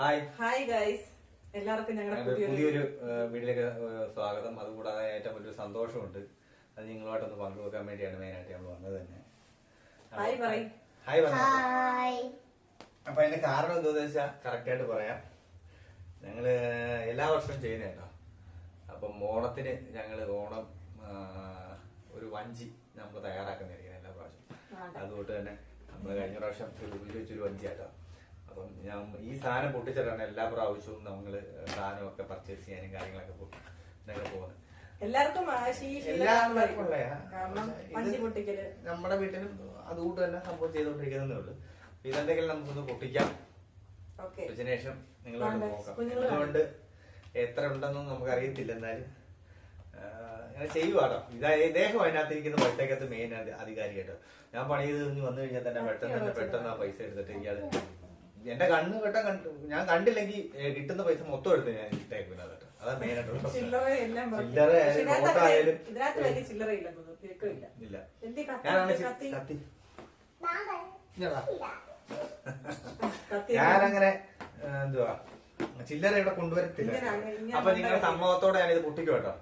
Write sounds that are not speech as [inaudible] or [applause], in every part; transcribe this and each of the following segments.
Hi. Hi guys. എല്ലാവർക്കും ഞങ്ങളുടെ പുതിയൊരു വീട്ടിലേക്ക് സ്വാഗതം. അതുകൂടാതെ ഏറ്റവും വലിയൊരു സന്തോഷമുണ്ട്. അത് നിങ്ങളുമായിട്ടൊന്ന് പങ്കുവെക്കാൻ വേണ്ടിയാണ് മെയിനായിട്ട് നമ്മൾ വന്നത് തന്നെ. ഹായ് പറയ്. Hi hi. അപ്പൊ അതിന്റെ കാരണം എന്താന്ന് വെച്ചാൽ കറക്റ്റ് ആയിട്ട് പറയാം. ഞങ്ങൾ എല്ലാ വർഷവും ചെയ്യുന്ന കേട്ടോ. അപ്പം ഓണത്തിന് ഞങ്ങൾ ഓണം ഒരു വഞ്ചി നമ്മൾ തയ്യാറാക്കുന്നതായിരിക്കും എല്ലാ പ്രാവശ്യം. അതുകൊണ്ട് തന്നെ നമ്മൾ കഴിഞ്ഞ പ്രാവശ്യം ഒരു ഉപയോഗിച്ചൊരു വഞ്ചി കേട്ടോ അപ്പം ഞാൻ ഈ സാധനം പൊട്ടിച്ചിട്ടാണ് എല്ലാ പ്രാവശ്യവും നമ്മൾ സാധനമൊക്കെ പർച്ചേസ് ചെയ്യാനും കാര്യങ്ങളൊക്കെ പോകുന്നത് എല്ലാവർക്കും നമ്മുടെ വീട്ടിലും അതുകൊണ്ട് തന്നെ സംഭവം ചെയ്തോണ്ടിരിക്കുന്നേ ഉള്ളൂ. ഇതെന്തെങ്കിലും നമുക്കൊന്ന് പൊട്ടിക്കാം. ശേഷം നിങ്ങളോട് വേണ്ട, നോക്കാം. കുഞ്ഞുങ്ങൾ അതുകൊണ്ട് എത്ര ഉണ്ടെന്നും നമുക്ക് അറിയത്തില്ല എന്നാലും. ആ, ഇങ്ങനെ ചെയ്യുവാട്ടോ ഇതാ ഇദ്ദേഹം അതിനകത്ത് ഇരിക്കുന്ന പൈസക്കകത്ത് മെയിൻ അധികാരി കേട്ടോ ഞാൻ പണി ചെയ്ത് വന്നു കഴിഞ്ഞാൽ തന്നെ പെട്ടെന്ന് തന്നെ പെട്ടെന്ന് ആ പൈസ എടുത്തിട്ട് ഇയാൾ എന്റെ കണ്ണ് കേട്ടാ കണ്ടു ഞാൻ കണ്ടില്ലെങ്കിൽ കിട്ടുന്ന പൈസ മൊത്തം എടുത്ത് ഞാൻ ഇട്ടേക്കില്ല കേട്ടോ. അതാണ് മെയിൻ ആയിട്ടുള്ള ചില്ലറ ആയാലും ഇല്ല. കത്തി? ഞാനങ്ങനെ എന്തുവാ? ചില്ലറ ഇവിടെ കൊണ്ടുവരത്തില്ല. അപ്പൊ നിങ്ങളുടെ സമ്മതത്തോടെ ഞാനിത് ഇത് പൊട്ടിക്കും കേട്ടോ.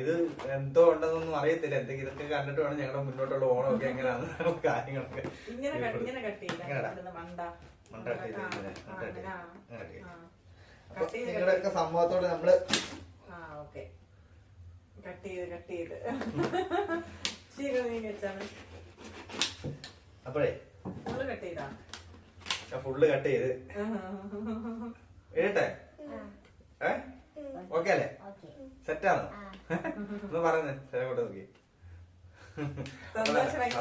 ഇത് എന്തോ ഉണ്ടെന്നൊന്നും അറിയത്തില്ല. എന്തെങ്കിലും ഇതൊക്കെ കണ്ടിട്ട് വേണം ഞങ്ങളുടെ മുന്നോട്ടുള്ള ഓണമൊക്കെ എങ്ങനെയാണ് കാര്യങ്ങളൊക്കെ ഇങ്ങനെ cut cut cut cut cut cut cut നിങ്ങളുടെയൊക്കെ സമ്മതത്തോടെ നമ്മൾ കട്ട് ചെയ്ത് കട്ട് ചെയ്ത്. അപ്പോഴേ? കട്ട് ചെയ്താ? ഫുള്ള് കട്ട് ചെയ്ത്. എഴുട്ടെ ഏ? ഓക്കെ അല്ലേ? ഓക്കെ. സെറ്റാണോ [laughs] ഒന്ന് പറയുന്നേ ചില കൊണ്ട് നോക്കി സന്തോഷം, ഭയങ്കര സന്തോഷം. വഞ്ചി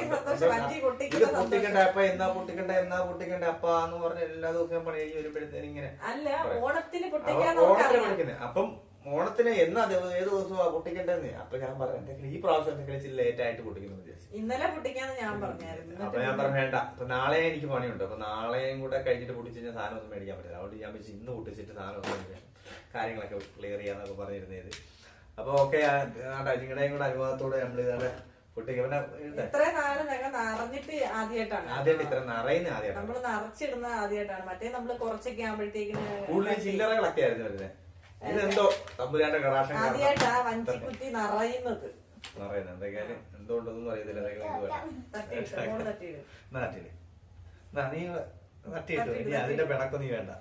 ഇത് പൊട്ടിക്കണ്ട അപ്പ എന്നാ പൊട്ടിക്കണ്ട എന്നാ പൊട്ടിക്കണ്ട അപ്പ എന്ന് പറഞ്ഞ എല്ലാ ദിവസവും പണി കഴിഞ്ഞ് വരുമ്പോഴത്തേനും ഇങ്ങനെ. അല്ല ഓണത്തിന് പൊട്ടിക്കുന്നത്. അപ്പം ഓണത്തിന് എന്നാ ഏത് ദിവസമാ പൊട്ടിക്കേണ്ടതെന്ന്? അപ്പൊ ഞാൻ പറഞ്ഞു എന്തെങ്കിലും ഈ പ്രാവശ്യം എന്തെങ്കിലും ലേറ്റ് ആയിട്ട് പൊട്ടിക്കുന്നു ഇന്നലെ പൊട്ടിക്കാന്ന് ഞാൻ പറഞ്ഞായിരുന്നു. അപ്പൊ ഞാൻ പറഞ്ഞു വേണ്ട അപ്പൊ നാളെ എനിക്ക് പണിയുണ്ട്. അപ്പൊ നാളെയും കൂടെ കഴിഞ്ഞിട്ട് പൊട്ടിച്ച് കഴിഞ്ഞാൽ സാധനം ഒന്നും മേടിക്കാൻ പറ്റില്ല. അതുകൊണ്ട് ഞാൻ വെച്ച് ഇന്ന് പൊട്ടിച്ചിട്ട് സാധനം ഒന്നും കാര്യങ്ങളൊക്കെ ക്ലിയർ ചെയ്യാന്നൊക്കെ പറഞ്ഞിരുന്നത് അപ്പൊ ഓക്കെ നിങ്ങളുടെയും കൂടെ അനുഭവത്തോടെ നമ്മൾ ഇതാണ് പൊട്ടിക്കുക പിന്നെ ഇത്രയും നാൾ ഞങ്ങൾ നിറഞ്ഞിട്ട് ആദ്യമായിട്ടാണ് ആദ്യമായിട്ട് ഇത്ര നിറയുന്ന ആദ്യമായിട്ടാണ് നമ്മൾ നിറച്ചിടുന്ന ആദ്യമായിട്ടാണ് മറ്റേ നമ്മൾ കുറച്ചൊക്കെ ആകുമ്പോഴത്തേക്കിന് കൂടുതൽ ചില്ലറകളൊക്കെ ആയിരുന്നു വരുന്നത് ഇതെന്തോ തമ്പുരാന്റെ കടാക്ഷം ആദ്യമായിട്ടാ വഞ്ചി കുത്തി നിറയുന്നത്. നിറയുന്നത്. എന്തൊക്കെയാലും എന്തുകൊണ്ടൊന്നും അറിയത്തില്ല. നാട്ടിൽ. നാ, തട്ടിയിട്ടു ഇനി അതിന്റെ പിണക്കം നീ വേണ്ട.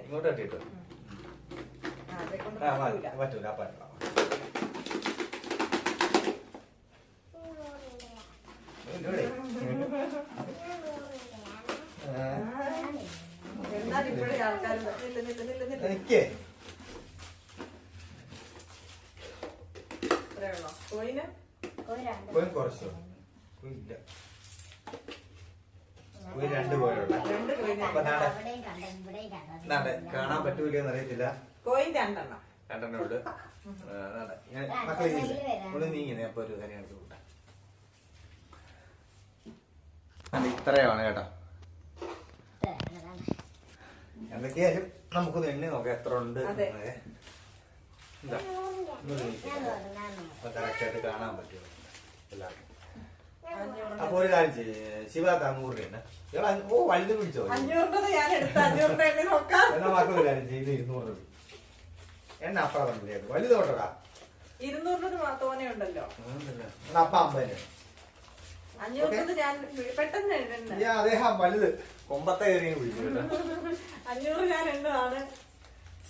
ഇങ്ങോട്ട് തട്ടിയിട്ടു പറ്റൂല. പറ്റൂല അപ്പൊ പറ്റൂല. ഇങ്ങോട്ട്. ആ, എന്നാൽ ഇപ്പോഴേ ആൾക്കാർ നില്ല നില്ല നില്ല നില്ല നിക്കേ ഇത്രേ കോയിന് കുറച്ചോ? ഇല്ല പോയി രണ്ട് അപ്പൊ കാണാൻ പറ്റൂല അറിയത്തില്ല. കോയിൻ രണ്ടെണ്ണം. രണ്ടെണ്ണം ഉണ്ട് [laughs] മക്കളെ. ഒന്ന് നീങ്ങി. അപ്പൊ ഒരു കാര്യം എടുത്ത് കൂട്ടാം അത് ഇത്രയാണ് കേട്ടോ. എന്തൊക്കെയായാലും നമുക്കൊന്ന് എണ്ണി നോക്കാം എത്ര ഉണ്ട് കറക്റ്റായിട്ട് കാണാൻ പറ്റുമോ എല്ലാവർക്കും അപ്പൊ ഒരു കാര്യം ചെയ്യ് ശിവ നൂറ് രൂപ ഓ വലുത് പിടിച്ചോ? എന്നാ മക്കൾ ഒരു കാര്യം ചെയ്ത് ഇരുന്നൂറ് രൂപ എണ്ണ അപ്പുറം വലുത് വലുത് ഇരുന്നൂറ് രൂപ തോനെ ഉണ്ടല്ലോ അപ്പ അമ്പതിന് അഞ്ഞൂറിന്റെ ഞാൻ അദ്ദേഹം വലുത്. കൊമ്പത്തെ കയറി അഞ്ഞൂറ് ഞാൻ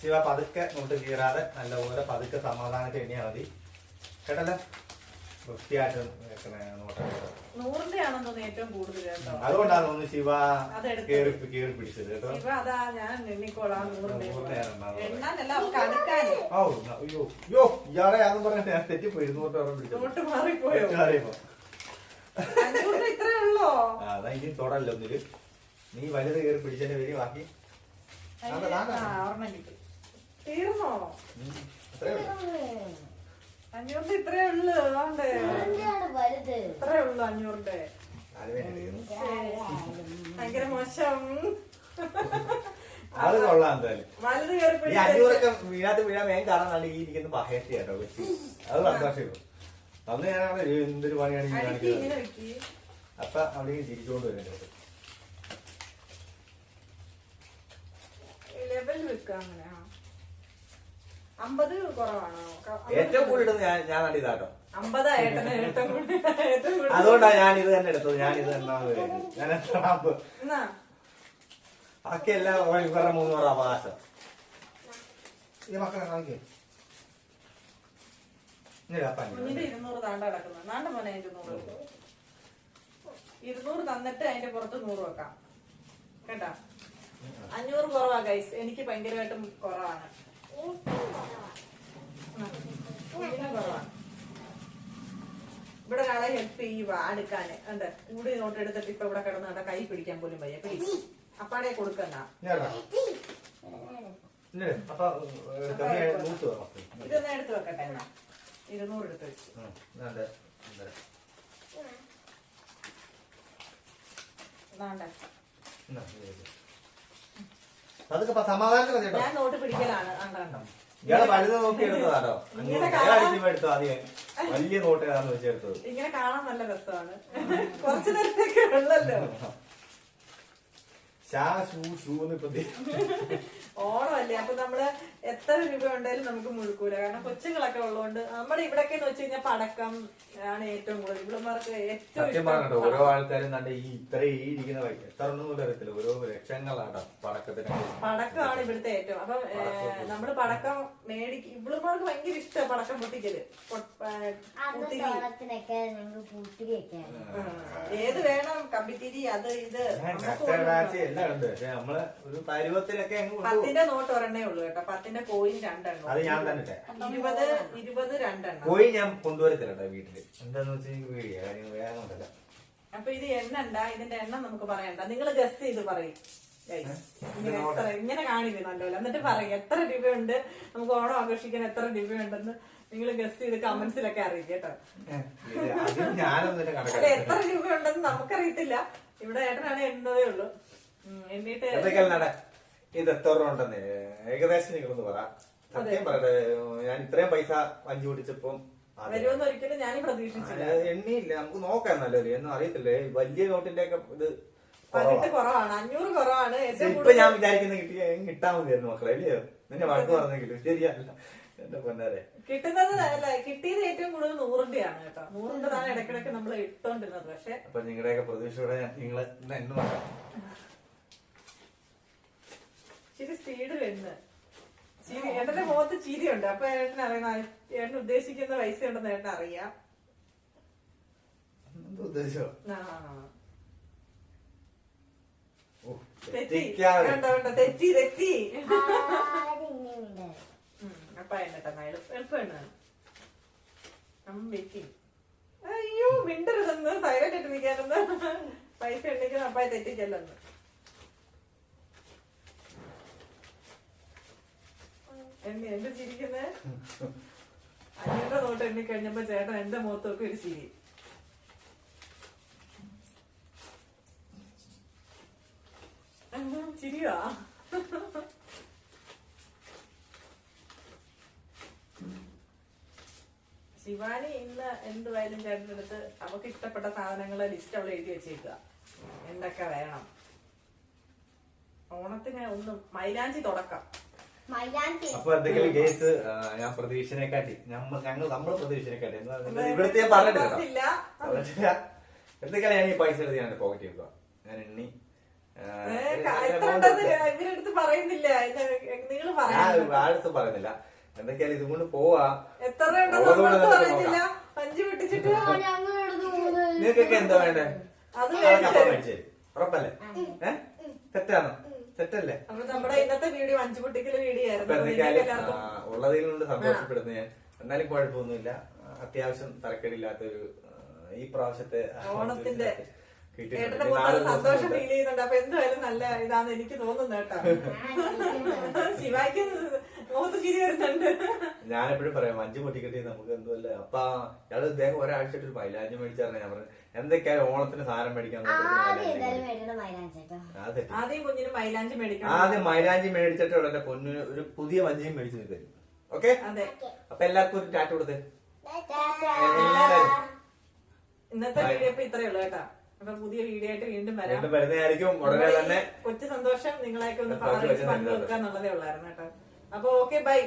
ശിവ പതുക്കെ മുട്ട് കീറാതെ നല്ലപോലെ പതുക്കെ സമാധാനത്തെ എണ്ണിയാ മതി. കേട്ടല്ലോ? വൃത്തിയായിട്ട് നൂറിന്റെ ആണെന്ന് ഏറ്റവും കൂടുതൽ കേട്ടോ. അതുകൊണ്ടാണ് ഒന്ന് ശിവ. കേറി കേറി പിടിച്ചത് കേട്ടോ. ശിവ അതാ ഞാൻ എണ്ണിക്കോളാം അയ്യോ അയ്യോ ഇയാളെ ആണെന്ന് പറഞ്ഞ തെറ്റിപ്പോയി ഇരുന്നൂറ് പിടിച്ചു മാറിപ്പോയോ അറിയുമ്പോ അഞ്ഞൂറിന്റെ ഇത്രേ ഉള്ളോ ആ അതാ ഇനി തൊടല്ല ഒന്നിൽ. നീ വലുത് കയറി പിടിച്ചതിന്റെ പേര് ബാക്കി. തീർന്നോ? അത്രേ അഞ്ഞൂറിന്റെ ഇത്രേ ഉള്ളു അതുകൊണ്ട്. ഇത്രേ ഉള്ളു അഞ്ഞൂറിന്റെ. ഭയങ്കര മോശം. അത് കൊള്ളാം എന്തായാലും. വലുത് കയറി ഈ അഞ്ഞൂറൊക്കെ വീഴാത്ത വീഴാൻ വേഗം കാണാൻ ഈ ഇരിക്കുന്ന കേട്ടോ അത് സന്തോഷം അന്ന് ഞാനാണ് എന്തൊരു പണിയാണ് കാണിക്കുന്നത്? അപ്പൊ അവിടെ ചിരിച്ചുകൊണ്ട് വരുന്നുണ്ട് ഏറ്റവും കൂടുതൽ ഞാൻ ഞാൻ കണ്ടി ഇതാട്ടോ. അമ്പതാ ഏട്ടന് ഏറ്റവും കൂടുതൽ ഏറ്റവും കൂടുതൽ. അതുകൊണ്ടാണ് ഞാൻ ഇത് തന്നെ എടുത്തത് ഞാൻ ഇത് തന്നെ. ഞാൻ എത്ര ആപ്പ് എന്നാ? ബാക്കിയെല്ലാം ഇവരുടെ മൂന്നൂറ് അവകാശം. ഈ മക്കളെ കാണിക്കേ. കുഞ്ഞിന്റെ ഇരുന്നൂറ് താണ്ട കിടക്കുന്നു. നാണ്ട മോനെ ഇരുന്നൂറ്. ഇരുന്നൂറ് തന്നിട്ട് അതിന്റെ പുറത്ത് നൂറ് വെക്കാം. കേട്ടാ? അഞ്ഞൂറ് കുറവാ ഗൈസ് എനിക്ക് ഭയങ്കരമായിട്ടും കുറവാണ്. കുറവാണ് ഇവിടെ ഒരാളെ ഹെൽപ്പ് ചെയ്യുക അടുക്കാന്. എന്താ കൂടി നോട്ട് എടുത്തിട്ട് ഇപ്പൊ ഇവിടെ കിടന്ന് കണ്ട കൈ പിടിക്കാൻ പോലും വയ്യ. പ്ലീസ് അപ്പാടെ കൊടുക്കണ്ട. ഇതൊന്ന് എടുത്ത് വെക്കട്ടെ എന്നാ. ഇരുന്നൂറ് എടുത്ത് വെച്ചു. ശാ. അതൊക്കെ സമാധാനത്തിന് കേട്ടോ. ഞാൻ നോട്ട് പിടിക്കലാണ്. കണ്ട ഇയാളെ വലുത് നോക്കി കാണാൻ- ആദ്യം. വലിയ നോട്ട് ഏതാന്ന് വെച്ചെടുത്തത് ഇങ്ങനെ കാണാൻ നല്ല രസമാണ്. കുറച്ചു നേരത്തേക്ക് ഉള്ളല്ലോ. ഷാ ഷൂ ഷൂ എന്ന് ഇപ്പൊ [laughs] ഓണമല്ലേ? അപ്പൊ നമ്മൾ എത്ര രൂപ ഉണ്ടെങ്കിലും നമുക്ക് മുഴുക്കൂല. കാരണം കൊച്ചുങ്ങളൊക്കെ ഉള്ളതുകൊണ്ട് നമ്മുടെ ഇവിടൊക്കെ എന്ന് വെച്ച് കഴിഞ്ഞാൽ പടക്കം ആണ് ഏറ്റവും കൂടുതൽ. ഇവിടെമാർക്ക് ഏറ്റവും ഓരോ ആൾക്കാരും കണ്ട ഈ ഇത്ര ഈ ഇരിക്കുന്ന എത്ര അറിയത്തില്ല. ഓരോ ലക്ഷങ്ങളാണ് പടക്കത്തിന് പടക്കമാണ് ഇവിടുത്തെ ഏറ്റവും. അപ്പൊ നമ്മൾ പടക്കം മേടി ഇവിടുമാർക്ക് ഭയങ്കര ഇഷ്ടമാണ് പടക്കം പൊട്ടിക്കൽ. ഏത് വേണം? കമ്പിത്തിരി അത് ഇത്. നമ്മൾ ഒരു പരുവത്തിലൊക്കെ പത്തിന്റെ നോട്ട് ഒരെണ്ണേ ഉള്ളൂ കേട്ടോ. പത്തിന്റെ കോയിൻ രണ്ടെണ്ണം. അത് ഞാൻ തന്നെ. ഇരുപത് ഇരുപത് രണ്ടെണ്ണം. കോഴി ഞാൻ കൊണ്ടുവരത്തില്ല കേട്ടോ വീട്ടിൽ. എന്താന്ന് വെച്ചാൽ എനിക്ക് പേടിയാ. കാര്യം വേഗം ഉണ്ടല്ല. അപ്പൊ ഇത് എണ്ണണ്ട? ഇതിന്റെ എണ്ണം നമുക്ക് പറയണ്ട. നിങ്ങൾ ഗസ് ചെയ്ത് പറയും. Guys, ഇങ്ങനെ എത്ര ഇങ്ങനെ കാണില്ലേ നല്ലപോലെ എന്നിട്ട് പറയും എത്ര രൂപയുണ്ട്? നമുക്ക് ഓണം ആഘോഷിക്കാൻ എത്ര രൂപയുണ്ടെന്ന് നിങ്ങൾ ഗസ് ചെയ്ത് കമന്റ്സിലൊക്കെ അറിയിക്കും കേട്ടോ. അത് ഞാനൊന്നും അല്ല കണക്കാക്കി. എത്ര രൂപയുണ്ടെന്ന് നമുക്കറിയത്തില്ല. ഇവിടെ ഏട്ടനാണ് എണ്ണതേ ഉള്ളൂ. ഉം, എണ്ണീട്ട് എന്തൊക്കെയാണ് നട ഇത് എത്ര രൂപ ഉണ്ടെന്ന് ഏകദേശം നിങ്ങളൊന്ന് പറ. സത്യം പറയട്ടെ ഞാൻ ഇത്രയും പൈസ വഞ്ചി പിടിച്ചപ്പം വരുമെന്ന് ഒരിക്കലും ഞാനും പ്രതീക്ഷിച്ചില്ല. അത് എണ്ണിയില്ല. നമുക്ക് നോക്കാം നല്ലൊരു എന്നും അറിയത്തില്ലേ? വലിയ നോട്ടിന്റെ ഒക്കെ ഇത് പതിനെട്ട് കുറവാണ്. അഞ്ഞൂറ് കുറവാണ്. ഇപ്പൊ ഞാൻ വിചാരിക്കുന്ന കിട്ടിയ കിട്ടാൻ മതിയായിരുന്നു മക്കളെ അല്ലയോ? നിന്നെ വഴക്ക് പറഞ്ഞെങ്കിലും ശരിയല്ല. എന്റെ പൊന്നാരെ. കിട്ടുന്നത് അല്ല കിട്ടിയത് ഏറ്റവും കൂടുതൽ നൂറിന്റെയാണ് കേട്ടോ. നൂറിന്റെ ഇടക്കിടക്ക് നമ്മൾ ഇട്ടോണ്ടിരുന്നത്. പക്ഷെ അപ്പൊ നിങ്ങളുടെയൊക്കെ പ്രതീക്ഷയോടെ നിങ്ങൾ എണ്ണ നോക്കാം ഇച്ചിരി സ്പീഡ് വരുന്നത് ചിരി ഏട്ടന്റെ മുഖത്ത് ചിരിയുണ്ട് അപ്പൊ ഏട്ടൻ അറിയണ ഏട്ടൻ ഉദ്ദേശിക്കുന്ന പൈസ ഉണ്ടെന്ന് ഏട്ടൻ അറിയാം. ആ, തെറ്റി. കണ്ടോ കണ്ടോ തെറ്റി അപ്പൊ വെയിറ്റിംഗ് അയ്യോ മിണ്ടരുതെന്ന്. സൈലന്റ് നിൽക്കാനെന്ന് പൈസ ഉണ്ടെങ്കിൽ അപ്പായ തെറ്റിച്ചല്ലെന്ന്. എന്നെ എന്ത് ചിരിക്കുന്നേ? അഞ്ഞൂറ് നോട്ട് എണ്ണി കഴിഞ്ഞപ്പോ ചേട്ടൻ എന്റെ മുഖത്തൊക്കെ ഒരു ചിരി. ചിരിയോ? ശിവാനി ഇന്ന് എന്തുവായാലും ചേട്ടന്റെ അടുത്ത് അവക്ക് ഇഷ്ടപ്പെട്ട സാധനങ്ങളെ ലിസ്റ്റ് അവൾ എഴുതി വെച്ചേക്കുക എന്തൊക്കെ വേണം? ഓണത്തിന് ഒന്ന് മൈലാഞ്ചി തുടക്കം. അപ്പൊ എന്തെങ്കിലും കേസ് ഞാൻ പ്രതീക്ഷനെക്കാട്ടി. കാട്ടി ഞങ്ങൾ നമ്മൾ പ്രതീക്ഷനെക്കാട്ടി. കാട്ടി ഇവിടുത്തെ ഞാൻ പറഞ്ഞിട്ടില്ല. എന്തൊക്കെയാണ് ഞാൻ ഈ പൈസ എടുത്ത് ഞാൻ പോക്കറ്റ് വെക്കുക ഞാൻ എണ്ണി. ഇവരടുത്ത് പറയുന്നില്ല. നിങ്ങൾ പറയുന്നില്ല. എന്തൊക്കെയാലും ഇതും കൊണ്ട് പോവാ. എത്ര നിങ്ങൾക്കൊക്കെ എന്താ വേണ്ടേ? അത് മേടിച്ചു ഉറപ്പല്ലേ? ഏഹ് തെറ്റാണോ? തെറ്റല്ലേ? അപ്പൊ നമ്മുടെ ഇന്നത്തെ വീഡിയോ അഞ്ചു കുട്ടിക്കുള്ള വീഡിയോ ആയിരുന്നു. ഉള്ളതിൽ കൊണ്ട് സന്തോഷപ്പെടുന്നു ഞാൻ. എന്നാലും കുഴപ്പമൊന്നുമില്ല. അത്യാവശ്യം തരക്കേടില്ലാത്തൊരു ഒരു ഈ പ്രാവശ്യത്തെ ഓണത്തിന്റെ സന്തോഷം ഫീൽ ചെയ്യുന്നുണ്ട്. അപ്പൊ എന്തായാലും നല്ല ഇതാന്ന് എനിക്ക് തോന്നുന്നു കേട്ടോ. [laughs] ശിവായ്ക്ക് ഞാനെപ്പോഴും പറയാം മഞ്ഞ് പൊട്ടിക്കട്ടി നമുക്ക് എന്തുമല്ല അപ്പൊ ഇയാൾ ഇദ്ദേഹം ഒരാഴ്ച ഒരു മൈലാഞ്ചി മേടിച്ചറിഞ്ഞ ഞാൻ പറഞ്ഞു എന്തൊക്കെയാ ഓണത്തിന് സാധനം മേടിക്കാൻ ആദ്യം മൈലാഞ്ചി മേടിച്ചിട്ട് ഉടനെ പൊന്നിന് ഒരു പുതിയ മഞ്ഞയും മേടിച്ചു തരും. ഓക്കെ? അപ്പൊ എല്ലാവർക്കും ഒരു ടാറ്റ കൊടുത്തേ. ടാറ്റാ. ഇന്നത്തെ വീഡിയോ ഇപ്പൊ ഇത്രയേ ഉള്ളൂ കേട്ടാ. അപ്പൊ പുതിയ വീഡിയോ ആയിട്ട് വീണ്ടും വരാം. വീണ്ടും വരുന്നതായിരിക്കും. ഉടനെ തന്നെ കൊച്ചു സന്തോഷം നിങ്ങളെയൊക്കെ ഒന്ന് പറഞ്ഞു പങ്കുവെക്കുക എന്നുള്ളതേ ഉള്ളായിരുന്നു കേട്ടോ. അപ്പൊ ഓക്കെ ബൈ